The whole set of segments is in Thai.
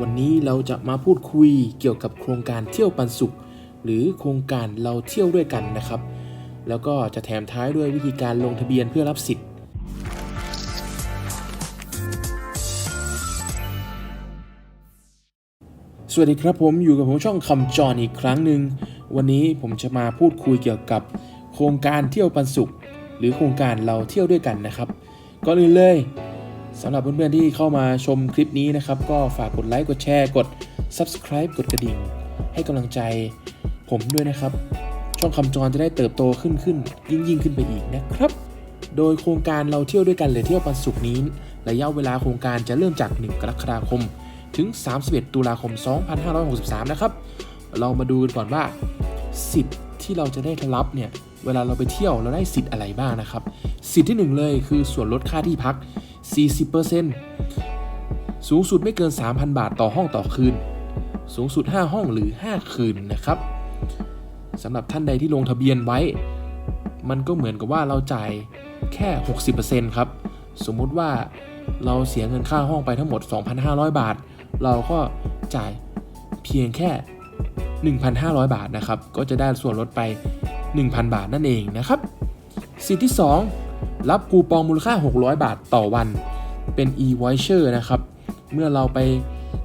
วันนี้เราจะมาพูดคุยเกี่ยวกับโครงการเที่ยวปันสุข หรือโครงการเราเที่ยวด้วยกันนะครับ แล้วก็จะแถมท้ายด้วยวิธีการลงทะเบียนเพื่อรับสิทธิ์ สวัสดีครับผมอยู่กับผมช่องคำจรอีกครั้งหนึ่งวันนี้ผมจะมาพูดคุยเกี่ยวกับ โครงการเที่ยวปันสุข หรือโครงการเราเที่ยวด้วยกันนะครับก่อนอื่นเลย สำหรับเพื่อนๆที่เข้ามาชมคลิปนี้นะครับ ก็ฝากกดไลค์กดแชร์กด subscribe กดกระดิ่ง ให้กำลังใจผมด้วยนะครับ ช่องคำจรจะได้เติบโตขึ้นขึ้น ยิ่งยิ่งขึ้นไปอีกนะครับ โดยโครงการเราเที่ยวด้วยกันหรือเที่ยวปันสุขนี้ ระยะเวลาโครงการจะเริ่มจาก 1 กรกฎาคม ถึง 31 ตุลาคม 2563 นะครับ เรามาดูกันก่อนว่าสิทธิ์ที่เราจะได้รับเนี่ยเวลาเราไปเที่ยวเราได้สิทธิ์อะไรบ้างนะครับ สิทธิ์ที่ 1 เลยคือส่วนลดค่าที่พัก 40%สูงสุดไม่เกิน 3,000 บาทต่อห้องต่อคืน สูงสุด 5 ห้องหรือ 5 คืนนะครับสำหรับท่านใดที่ลงทะเบียนไว้ มันก็เหมือนกับว่าเราจ่ายแค่ 60%ครับ สมมุติว่าเราเสียเงินค่าห้องไปทั้งหมด 2,500 บาท เราก็จ่ายเพียงแค่ 1,500 บาทนะครับ ก็จะได้ส่วนลดไป 1,000 บาทนั่นเองนะครับ สิทธิที่ 2 รับคูปองมูลค่า 600 บาทต่อวัน เป็น e-voucher นะครับ เมื่อเราไป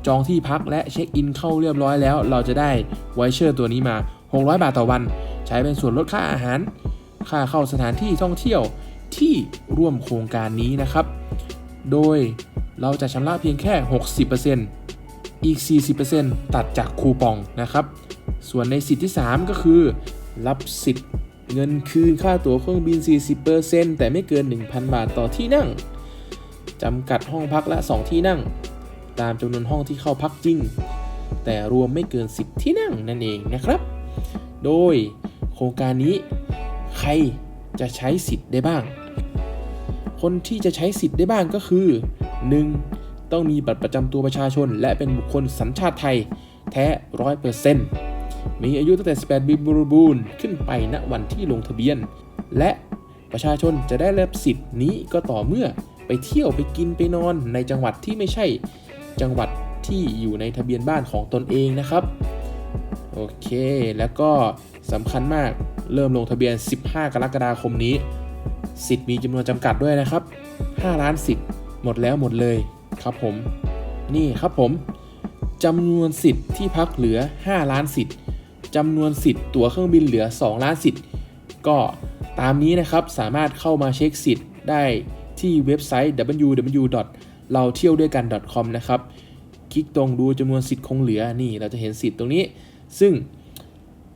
จองที่พักและเช็คอินเข้าเรียบร้อยแล้ว เราจะได้ voucher ตัวนี้มา 600 บาทต่อวัน ใช้เป็นส่วนลดค่าอาหาร ค่าเข้าสถานที่ท่องเที่ยวที่ร่วมโครงการนี้นะครับ โดยเราจะชำระเพียงแค่ 60%อีก 40%ตัดจากคูปองนะครับ ส่วนในสิทธิที่ 3 ก็คือ รับสิทธิ์ เงินคืนค่าตั๋วเครื่องบิน 40%แต่ไม่เกิน 1,000 บาทต่อที่นั่งจำกัดห้องพักละ 2 ที่นั่ง ตามจำนวนห้องที่เข้าพักจริง แต่รวมไม่เกิน 10 ที่นั่งนั่นเองนะครับ โดยโครงการนี้ใครจะใช้สิทธิ์ได้บ้าง คนที่จะใช้สิทธิ์ได้บ้างก็คือ 1. ต้องมีบัตรประจำตัวประชาชน และเป็นบุคคลสัญชาติไทย แท้ร้อยเปอร์เซ็นต์ มีอายุตั้งแต่ 18 ปีบริบูรณ์ขึ้นไปณวันที่ลงทะเบียน และประชาชนจะได้รับสิทธิ์นี้ก็ต่อเมื่อไปเที่ยวไปกินไปนอนในจังหวัดที่ไม่ใช่จังหวัดที่อยู่ในทะเบียนบ้านของตนเองนะครับ โอเค แล้วก็สำคัญมากเริ่มลงทะเบียน 15 กรกฎาคมนี้ สิทธิ์มีจำนวนจำกัดด้วยนะครับ 5 ล้านสิทธิ์หมดแล้วหมดเลยครับผม นี่ครับผมจำนวนสิทธิ์ที่พักเหลือ 5 ล้านสิทธิ์ จำนวนสิทธิ์ตั๋วเครื่องบินเหลือ 2 ล้านสิทธิ์ ก็ตามนี้นะครับสามารถเข้ามาเช็คสิทธิ์ได้ที่เว็บไซต์ www. เราเที่ยวด้วยกัน .com นะครับ คลิกตรงดูจำนวนสิทธิ์คงเหลือนี่เราจะเห็นสิทธิ์ตรงนี้ ซึ่ง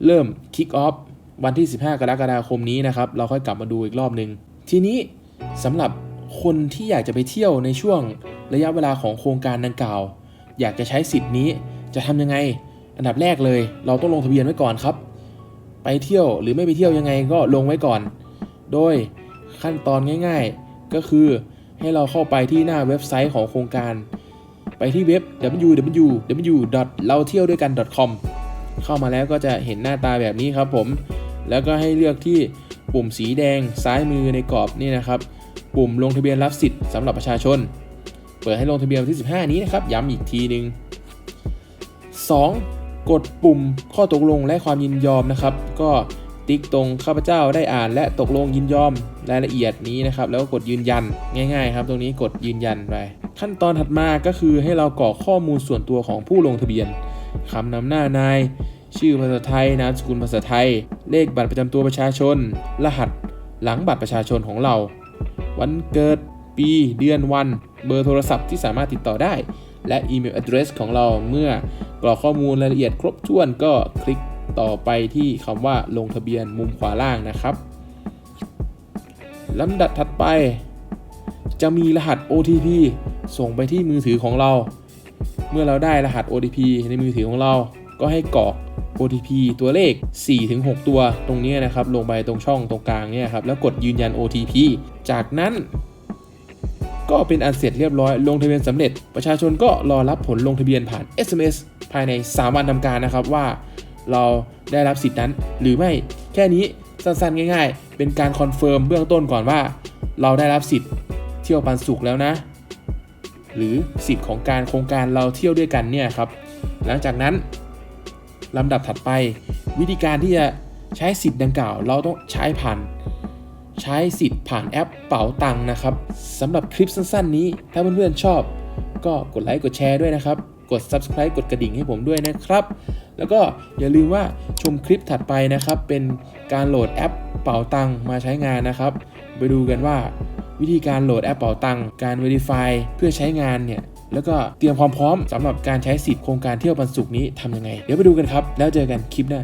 เริ่ม Kick Off วันที่ 15 กรกฎาคมนี้นะครับ เราค่อยกลับมาดูอีกรอบหนึ่งทีนี้สำหรับคนที่อยากจะไปเที่ยวในช่วงระยะเวลาของโครงการดังกล่าว อยากจะใช้สิทธิ์นี้จะทำยังไง อันดับแรกเลย เราต้องลงทะเบียนไว้ก่อนครับ ไปเที่ยวหรือไม่ไปเที่ยวยังไงก็ลงไว้ก่อน โดยขั้นตอนง่าย ๆ ก็คือให้เราเข้าไปที่หน้าเว็บไซต์ของโครงการ ไปที่เว็บ www. เราเที่ยวด้วยกัน .com เข้ามาแล้วก็จะเห็นหน้าตาแบบนี้ครับผม แล้วก็ให้เลือกที่ปุ่มสีแดงซ้ายมือในกรอบนี่นะครับ ปุ่มลงทะเบียนรับสิทธิ์สำหรับประชาชน เปิดให้ลงทะเบียนวันที่ 15 นี้นะครับ ย้ำอีกทีหนึ่ง 2. กดปุ่มข้อตกลงและความยินยอมนะครับ ก็ติ๊กตรงข้าพเจ้าได้อ่านและตกลงยินยอมรายละเอียดนี้นะครับ แล้วก็กดยืนยันง่ายๆ ครับ ตรงนี้กดยืนยันไปขั้นตอนถัดมาก็คือให้เรากรอกข้อมูลส่วนตัวของผู้ลงทะเบียนคำนำหน้านาย ชื่อภาษาไทย นามสกุลภาษาไทย เลขบัตรประจำตัวประชาชน รหัสหลังบัตรประชาชนของเรา วันเกิดปีเดือนวัน เบอร์โทรศัพท์ที่สามารถติดต่อได้ และอีเมล address ของเราเมื่อกรอกข้อมูลรายละเอียดครบถ้วนก็คลิกต่อไปที่คำว่าลงทะเบียนมุมขวาล่างนะครับลำดับถัดไป จะมีรหัส OTP ส่งไปที่มือถือของเรา เมื่อเราได้รหัส OTP ในมือถือของเรา ก็ให้กรอก OTP ตัวเลข 4-6 ตัวตรงนี้นะครับ ลงไปตรงช่องตรงกลางเนี่ยครับ แล้วกดยืนยัน OTP จากนั้น ก็เป็นอันเสร็จเรียบร้อยลงทะเบียนสำเร็จ ประชาชนก็รอรับผลลงทะเบียนผ่าน SMS ภายใน 3 วันทำการนะครับว่า เราได้รับสิทธินั้น หรือไม่แค่นี้สั้นๆ ง่าย ๆ เป็นการคอนเฟิร์มเบื้องต้นก่อนว่า เราได้รับสิทธิ์เที่ยวปันสุขแล้วนะ หรือสิทธิ์ของการโครงการเราเที่ยวด้วยกันเนี่ยครับหลังจากนั้นลำดับถัดไป วิธีการที่จะใช้สิทธิ์ดังกล่าว เราต้องใช้ผ่าน ใช้สิทธิ์ผ่านแอปเป๋าตังนะครับสำหรับคลิปสั้นๆ นี้ ถ้าเพื่อนๆชอบ ก็กดไลค์กดแชร์ด้วยนะครับ กด Subscribe กดกระดิ่งให้ผมด้วยนะครับ แล้วก็อย่าลืมว่าชมคลิปถัดไปนะครับ เป็นการโหลดแอปเป๋าตังมาใช้งานนะครับ ไปดูกันว่า วิธีการโหลดแอปเป๋าตังการ Verify เพื่อใช้งานเนี่ยแล้วก็เตรียมความพร้อมสำหรับการใช้สิทธิ์โครงการเที่ยวปันสุกนี้ทำยังไง เดี๋ยวไปดูกันครับ แล้วเจอกันคลิปหน้า